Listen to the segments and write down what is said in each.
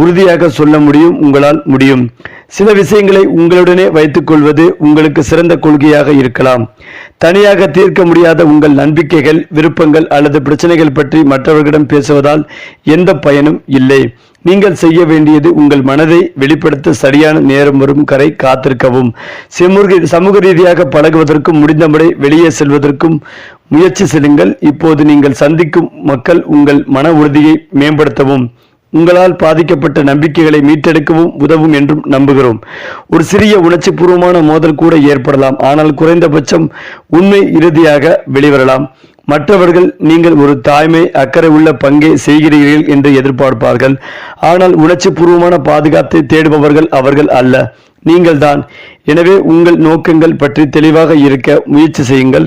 உறுதியாக சொல்ல முடியும் உங்களால் முடியும். சில விஷயங்களை உங்களுடனே வைத்துக் கொள்வது உங்களுக்கு சிறந்த கொள்கையாக இருக்கலாம். தனியாக தீர்க்க முடியாத உங்கள் நம்பிக்கைகள் விருப்பங்கள் அல்லது பிரச்சனைகள் பற்றி மற்றவர்களிடம் பேசுவதால் எந்த பயனும் இல்லை. நீங்கள் செய்ய வேண்டியது உங்கள் மனதை வெளிப்படுத்த சரியான நேரம் வரும் கரை காத்திருக்கவும். சமூக சமூக ரீதியாக பழகுவதற்கும் முடிந்தபடி வெளியே செல்வதற்கும் முயற்சி செல்லுங்கள். இப்போது நீங்கள் சந்திக்கும் மக்கள் உங்கள் மன உறுதியை மேம்படுத்தவும். உங்களால் பாதிக்கப்பட்ட நம்பிக்கைகளை மீட்டெடுக்கவும் உதவும் என்றும் நம்புகிறோம். ஒரு சிறிய உணர்ச்சிபூர்வமான மோதல் கூட ஏற்படலாம். ஆனால் குறைந்தபட்சம் உண்மை இறுதியாக வெளிவரலாம். மற்றவர்கள் நீங்கள் ஒரு தாய்மை அக்கறை உள்ள பங்கை செய்கிறீர்கள் என்று எதிர்பார்ப்பார்கள். ஆனால் உணர்ச்சிபூர்வமான பாதுகாத்தை தேடுபவர்கள் அவர்கள் அல்ல. நீங்கள்தான். எனவே உங்கள் நோக்கங்கள் பற்றி தெளிவாக இருக்க முயற்சி செய்யுங்கள்.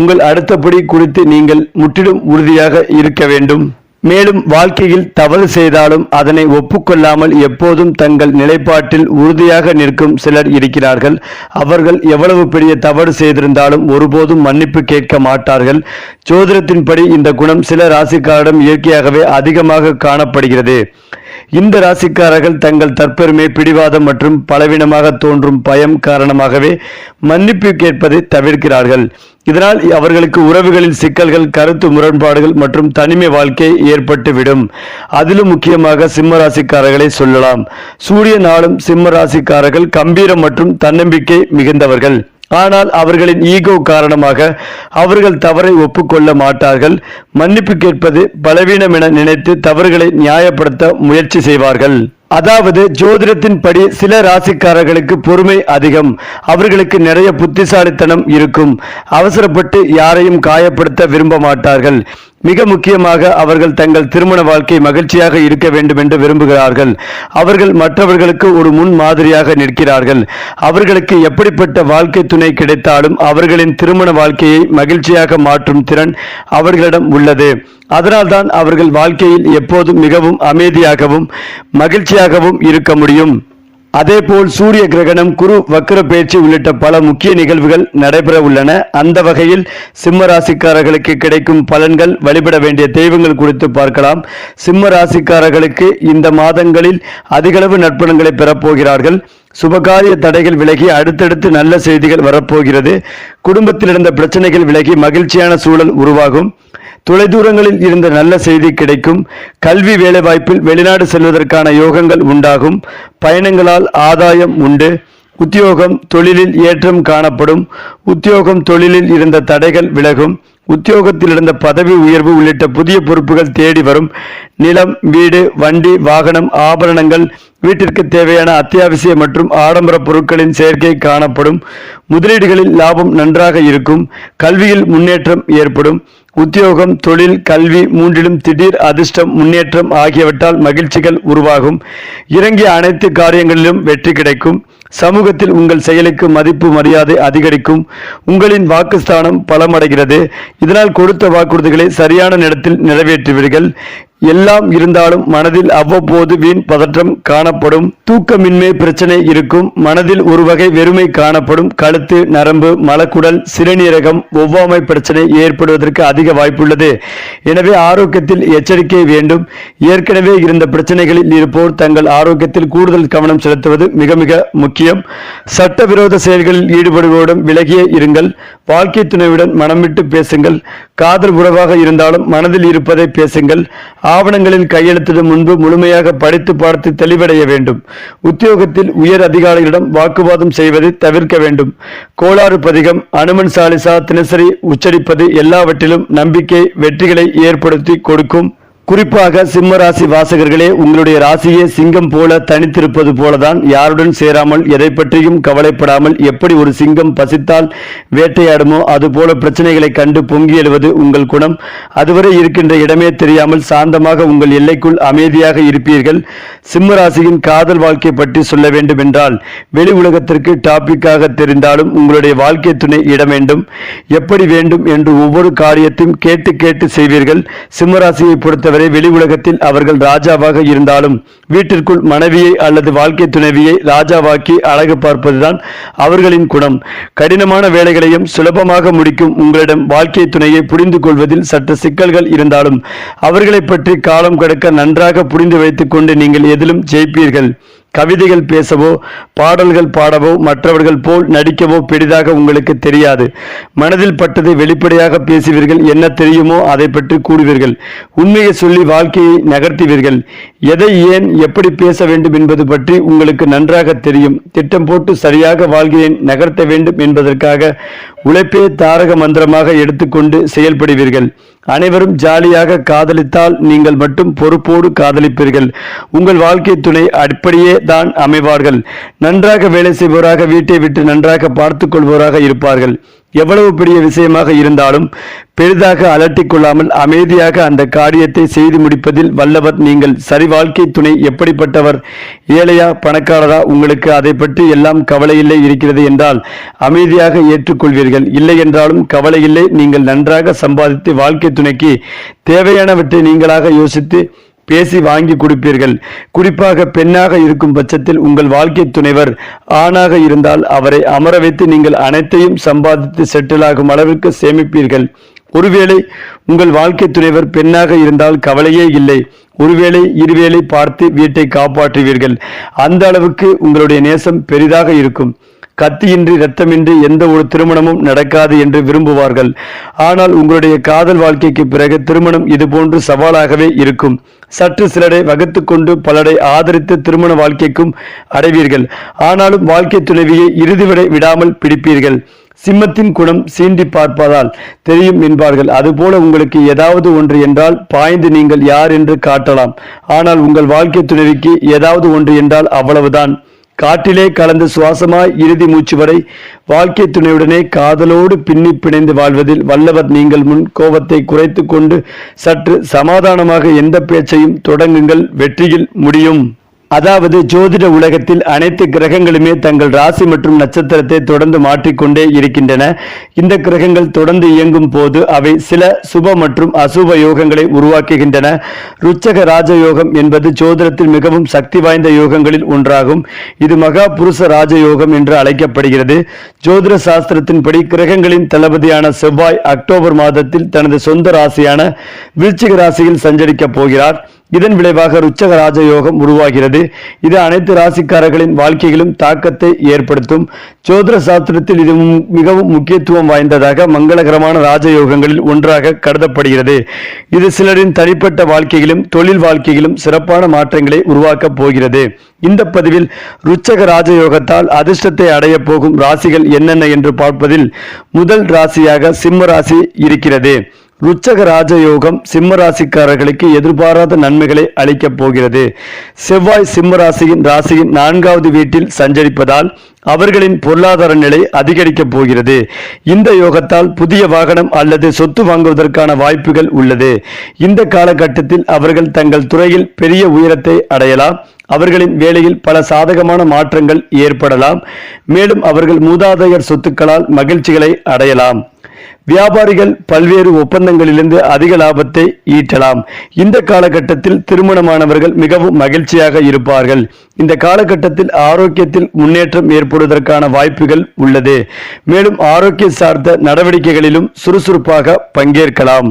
உங்கள் அடுத்தபடி குறித்து நீங்கள் முற்றிலும் உறுதியாக இருக்க வேண்டும். மேலும் வாழ்க்கையில் தவறு செய்தாலும் அதனை ஒப்புக்கொள்ளாமல் எப்போதும் தங்கள் நிலைப்பாட்டில் உறுதியாக நிற்கும் சிலர் இருக்கிறார்கள். அவர்கள் எவ்வளவு பெரிய தவறு செய்திருந்தாலும் ஒருபோதும் மன்னிப்பு கேட்க மாட்டார்கள். ஜோதிடத்தின்படி இந்த குணம் சில ராசிக்காரிடம் இயற்கையாகவே அதிகமாக காணப்படுகிறது. இந்த ராசிக்காரர்கள் தங்கள் தற்பெருமை பிடிவாதம் மற்றும் பலவீனமாக தோன்றும் பயம் காரணமாகவே மன்னிப்பு கேட்பதை தவிர்க்கிறார்கள். இதனால் அவர்களுக்கு உறவுகளில் சிக்கல்கள் கருத்து முரண்பாடுகள் மற்றும் தனிமை வாழ்க்கை ஏற்பட்டுவிடும். அதிலும் முக்கியமாக சிம்ம ராசிக்காரர்களை சொல்லலாம். சூரிய நாளும் சிம்ம ராசிக்காரர்கள் கம்பீரம் மற்றும் தன்னம்பிக்கை மிகுந்தவர்கள். ஆனால் அவர்களின் ஈகோ காரணமாக அவர்கள் தவறை ஒப்புக்கொள்ள மாட்டார்கள். மன்னிப்பு கேட்பது பலவீனம் என நினைத்து தவறுகளை நியாயப்படுத்த முயற்சி செய்வார்கள். அதாவது ஜோதிடத்தின்படி சில ராசிக்காரர்களுக்கு பொறுமை அதிகம். அவர்களுக்கு நிறைய புத்திசாலித்தனம் இருக்கும். அவசரப்பட்டு யாரையும் காயப்படுத்த விரும்ப மாட்டார்கள். மிக முக்கியமாக அவர்கள் தங்கள் திருமண வாழ்க்கை மகிழ்ச்சியாக இருக்க வேண்டும் என்று விரும்புகிறார்கள். அவர்கள் மற்றவர்களுக்கு ஒரு முன் மாதிரியாக நிற்கிறார்கள். அவர்களுக்கு எப்படிப்பட்ட வாழ்க்கை துணை கிடைத்தாலும் அவர்களின் திருமண வாழ்க்கையை மகிழ்ச்சியாக மாற்றும் திறன் அவர்களிடம் உள்ளது. அதனால்தான் அவர்கள் வாழ்க்கையில் எப்போதும் மிகவும் அமைதியாகவும் மகிழ்ச்சியாகவும் இருக்க முடியும். அதேபோல் சூரிய கிரகணம் குரு வக்கர பேச்சு உள்ளிட்ட பல முக்கிய நிகழ்வுகள் நடைபெற உள்ளன. அந்த வகையில் சிம்ம ராசிக்காரர்களுக்கு கிடைக்கும் பலன்கள் வழிபட வேண்டிய தெய்வங்கள் குறித்து பார்க்கலாம். சிம்ம ராசிக்காரர்களுக்கு இந்த மாதங்களில் அதிகளவு நற்பணங்களை பெறப்போகிறார்கள். சுபகாரிய தடைகள் விலகி அடுத்தடுத்து நல்ல செய்திகள் வரப்போகிறது. குடும்பத்தில் இருந்த பிரச்சனைகள் விலகி மகிழ்ச்சியான சூழல் உருவாகும். தொலைதூரங்களில் இருந்த நல்ல செய்தி கிடைக்கும். கல்வி வேலைவாய்ப்பில் வெளிநாடு செல்வதற்கான யோகங்கள் உண்டாகும். பயணங்களால் ஆதாயம் உண்டு. உத்தியோகம் தொழிலில் ஏற்றம் காணப்படும். உத்தியோகம் தொழிலில் இருந்த தடைகள் விலகும். உத்தியோகத்தில் இருந்த பதவி உயர்வு உள்ளிட்ட புதிய பொறுப்புகள் தேடி வரும். நிலம் வீடு வண்டி வாகனம் ஆபரணங்கள் வீட்டிற்கு தேவையான அத்தியாவசிய மற்றும் ஆடம்பர பொருட்களின் சேர்க்கை காணப்படும். முதலீடுகளில் லாபம் நன்றாக இருக்கும். கல்வியில் முன்னேற்றம் ஏற்படும். உத்தியோகம் தொழில் கல்வி மூன்றிலும் திடீர் அதிர்ஷ்டம் முன்னேற்றம் ஆகியவற்றால் மகிழ்ச்சிகள் உருவாகும். இறங்கிய அனைத்து காரியங்களிலும் வெற்றி கிடைக்கும். சமூகத்தில் உங்கள் செயலுக்கு மதிப்பு மரியாதை அதிகரிக்கும். உங்களின் வாக்குஸ்தானம் பலமடைகிறது. இதனால் கொடுத்த வாக்குறுதிகளை சரியான நேரத்தில் நிறைவேற்றுவீர்கள். எல்லாம் இருந்தாலும் மனதில் அவ்வப்போது வீண் பதற்றம் காணப்படும். தூக்கமின்மை பிரச்சனை இருக்கும். மனதில் ஒரு வகை வெறுமை காணப்படும். கழுத்து நரம்பு மலக்குடல் சிறுநீரகம் ஒவ்வாமை பிரச்சனை ஏற்படுவதற்கு அதிக வாய்ப்புள்ளது. எனவே ஆரோக்கியத்தில் எச்சரிக்கை வேண்டும். ஏற்கனவே இருந்த பிரச்சனைகளில் இருப்போர் தங்கள் ஆரோக்கியத்தில் கூடுதல் கவனம் செலுத்துவது மிக மிக முக்கியம். சட்டவிரோத செயல்களில் ஈடுபடுவோரிடம் விலகியே இருங்கள். வாழ்க்கை துணையுடன் மனமிட்டு பேசுங்கள். காதல் உறவாக இருந்தாலும் மனதில் இருப்பதை பேசுங்கள். ஆவணங்களில் கையெழுத்திடும் முன்பு முழுமையாக படித்து பார்த்து தெளிவடைய வேண்டும். உத்தியோகத்தில் உயர் அதிகாரிகளிடம் வாக்குவாதம் செய்வதை தவிர்க்க வேண்டும். கோளாறு பதிகம் அனுமன் சாலிசா தினசரி உச்சரிப்பது எல்லாவற்றிலும் நம்பிக்கை வெற்றிகளை ஏற்படுத்தி கொடுக்கும் குறிப்பாக சிம்ம ராசி வாசகர்களே உங்களுடைய ராசியே சிங்கம் போல தனித்திருப்பது போலதான் யாருடன் சேராமல் எதை பற்றியும் கவலைப்படாமல் எப்படி ஒரு சிங்கம் பசித்தால் வேட்டையாடுமோ அதுபோல பிரச்சனைகளை கண்டு பொங்கி எழுவது உங்கள் குணம். அதுவரை இருக்கின்ற இடமே தெரியாமல் சாந்தமாக உங்கள் எல்லைக்குள் அமைதியாக இருப்பீர்கள். சிம்ம ராசியின் காதல் வாழ்க்கை பற்றி சொல்ல வேண்டும் என்றால் வெளி உலகத்திற்கு டாபிக்காக தெரிந்தாலும் உங்களுடைய வாழ்க்கை துணை இட வேண்டும். எப்படி வேண்டும் என்று ஒவ்வொரு காரியத்தையும் கேட்டு கேட்டு செய்வீர்கள். சிம்மராசியை பொறுத்தவரை வரை வெளி உலகத்தில் அவர்கள் ராஜாவாக இருந்தாலும் வீட்டிற்குள் மனைவியை அல்லது வாழ்க்கை துணைவியை ராஜாவாக்கி அழகு பார்ப்பதுதான் அவர்களின் குணம். கடினமான வேலைகளையும் சுலபமாக முடிக்கும் உங்களிடம் வாழ்க்கை துணையை புரிந்து கொள்வதில் சற்று சிக்கல்கள் இருந்தாலும் அவர்களை பற்றி காலம் கடக்க நன்றாக புரிந்து வைத்துக் கொண்டு நீங்கள் எதிலும் ஜெயிப்பீர்கள். கவிதைகள் பேசவோ பாடல்கள் பாடவோ மற்றவர்கள் போல் நடிக்கவோ பெரிதாக உங்களுக்கு தெரியாது. மனதில் பட்டதை வெளிப்படையாக பேசுவீர்கள். என்ன தெரியுமோ அதை பற்றி கூறுவீர்கள். உண்மையை சொல்லி வாழ்க்கையை நகர்த்துவீர்கள். எதை ஏன் எப்படி பேச வேண்டும் என்பது பற்றி உங்களுக்கு நன்றாக தெரியும். திட்டம் போட்டு சரியாக வாழ்க்கையை நகர்த்த வேண்டும் என்பதற்காக உழைப்பே தாரக மந்திரமாக எடுத்துக்கொண்டு செயல்படுவீர்கள். அனைவரும் ஜாலியாக காதலித்தால் நீங்கள் மட்டும் பொறுப்போடு காதலிப்பீர்கள். உங்கள் வாழ்க்கை துணை அப்படியே தான் அமைவார்கள். நன்றாக வேலை செய்பவராக வீட்டை விட்டு நன்றாக பார்த்துக் கொள்வோராக இருப்பார்கள். எவ்வளவு பெரிய விஷயமாக இருந்தாலும் பெரிதாக அலட்டிக் கொள்ளாமல் அமைதியாக அந்த காரியத்தை செய்து முடிப்பதில் வல்லவர் நீங்கள் சரி வாழ்க்கை துணை எப்படிப்பட்டவர்? ஏழையா பணக்காரரா? உங்களுக்கு அதை பற்றி எல்லாம் கவலையில்லை இருக்கிறது என்றால் அமைதியாக ஏற்றுக்கொள்வீர்கள். இல்லை என்றாலும் கவலையில்லை நீங்கள் நன்றாக சம்பாதித்து வாழ்க்கை துணைக்கு தேவையானவற்றை நீங்களாக யோசித்து பேசி வாங்கி கொடுப்பீர்கள். குறிப்பாக பெண்ணாக இருக்கும் பட்சத்தில் உங்கள் வாழ்க்கை துணைவர் ஆணாக இருந்தால் அவரை அமர வைத்து நீங்கள் அனைத்தையும் சம்பாதித்து செட்டிலாகும் அளவிற்கு சேமிப்பீர்கள். ஒருவேளை உங்கள் வாழ்க்கை துறைவர் பெண்ணாக இருந்தால் கவலையே இல்லை. ஒருவேளை இருவேளை பார்த்து வீட்டை காப்பாற்றுவீர்கள். அந்த அளவுக்கு உங்களுடைய நேசம் பெரிதாக இருக்கும். கத்தியின்றி இரத்தமின்றி எந்த ஒரு திருமணமும் நடக்காது என்று விரும்புவார்கள். ஆனால் உங்களுடைய காதல் வாழ்க்கைக்கு பிறகு திருமணம் இதுபோன்று சவாலாகவே இருக்கும். சற்று சிலரை வகுத்து கொண்டு பலரை ஆதரித்து திருமண வாழ்க்கைக்கும் அடைவீர்கள். ஆனாலும் வாழ்க்கை துணைவியை இறுதிவரை விடாமல் பிடிப்பீர்கள். சிம்மத்தின் குணம் சீண்டி பார்ப்பதால் தெரியும் என்பார்கள். அதுபோல உங்களுக்கு ஏதாவது ஒன்று என்றால் பாய்ந்து நீங்கள் யார் என்று காட்டலாம். ஆனால் உங்கள் வாழ்க்கை துணைவிக்கு ஏதாவது ஒன்று என்றால் அவ்வளவுதான். காட்டிலே கலந்து சுவாசமாய் இறுதி மூச்சு வரை வாழ்க்கை துணையுடனே காதலோடு பின்னி பிணைந்து வாழ்வதில் வல்லவர் நீங்கள் முன் கோபத்தை குறைத்து கொண்டு சற்று சமாதானமாக எந்த பேச்சையும் தொடங்குங்கள். வெற்றியில் முடியும். அதாவது ஜோதிட உலகத்தில் அனைத்து கிரகங்களுமே தங்கள் ராசி மற்றும் நட்சத்திரத்தை தொடர்ந்து மாற்றிக்கொண்டே இருக்கின்றன. இந்த கிரகங்கள் தொடர்ந்து இயங்கும் போது அவை சில சுப மற்றும் அசுப யோகங்களை உருவாக்குகின்றன. ருச்சக ராஜயோகம் என்பது ஜோதிடத்தில் மிகவும் சக்தி வாய்ந்த யோகங்களில் ஒன்றாகும். இது மகா புருஷ ராஜயோகம் என்று அழைக்கப்படுகிறது. ஜோதிட சாஸ்திரத்தின்படி கிரகங்களின் தளபதியான செவ்வாய் அக்டோபர் மாதத்தில் தனது சொந்த ராசியான விருச்சிக ராசியில் சஞ்சரிக்கப் போகிறார். இதன் விளைவாக ருச்சக ராஜயோகம் உருவாகிறது. இது அனைத்து ராசிக்காரர்களின் வாழ்க்கையிலும் தாக்கத்தை ஏற்படுத்தும். சோதர சாஸ்திரத்தில் இது மிகவும் முக்கியத்துவம் வாய்ந்ததாக மங்களகரமான ராஜயோகங்களில் ஒன்றாக கருதப்படுகிறது. இது சிலரின் தனிப்பட்ட வாழ்க்கையிலும் தொழில் வாழ்க்கையிலும் சிறப்பான மாற்றங்களை உருவாக்கப் போகிறது. இந்த பதிவில் ருச்சக ராஜயோகத்தால் அதிர்ஷ்டத்தை அடைய போகும் ராசிகள் என்னென்ன என்று பார்ப்பதில் முதல் ராசியாக சிம்ம ராசி இருக்கிறது. ருச்சக ராஜயோகம் சிம்ம ராசிக்காரர்களுக்கு எதிர்பாராத நன்மைகளை அளிக்கப் போகிறது. செவ்வாய் சிம்ம ராசியின் ராசியின் நான்காவது வீட்டில் சஞ்சரிப்பதால் அவர்களின் பொருளாதார நிலை அதிகரிக்கப் போகிறது. இந்த யோகத்தால் புதிய வாகனம் அல்லது சொத்து வாங்குவதற்கான வாய்ப்புகள் உள்ளது. இந்த காலகட்டத்தில் அவர்கள் தங்கள் துறையில் பெரிய உயரத்தை அடையலாம். அவர்களின் வேலையில் பல சாதகமான மாற்றங்கள் ஏற்படலாம். மேலும் அவர்கள் மூதாதையர் சொத்துக்களால் மகிழ்ச்சிகளை அடையலாம். வியாபாரிகள் பல்வேறு ஒப்பந்தங்களிலிருந்து அதிக லாபத்தை ஈட்டலாம். இந்த காலகட்டத்தில் திருமணமானவர்கள் மிகவும் மகிழ்ச்சியாக இருப்பார்கள். இந்த காலகட்டத்தில் ஆரோக்கியத்தில் முன்னேற்றம் ஏற்படுவதற்கான வாய்ப்புகள் உள்ளது. மேலும் ஆரோக்கிய சார்ந்த நடவடிக்கைகளிலும் சுறுசுறுப்பாக பங்கேற்கலாம்.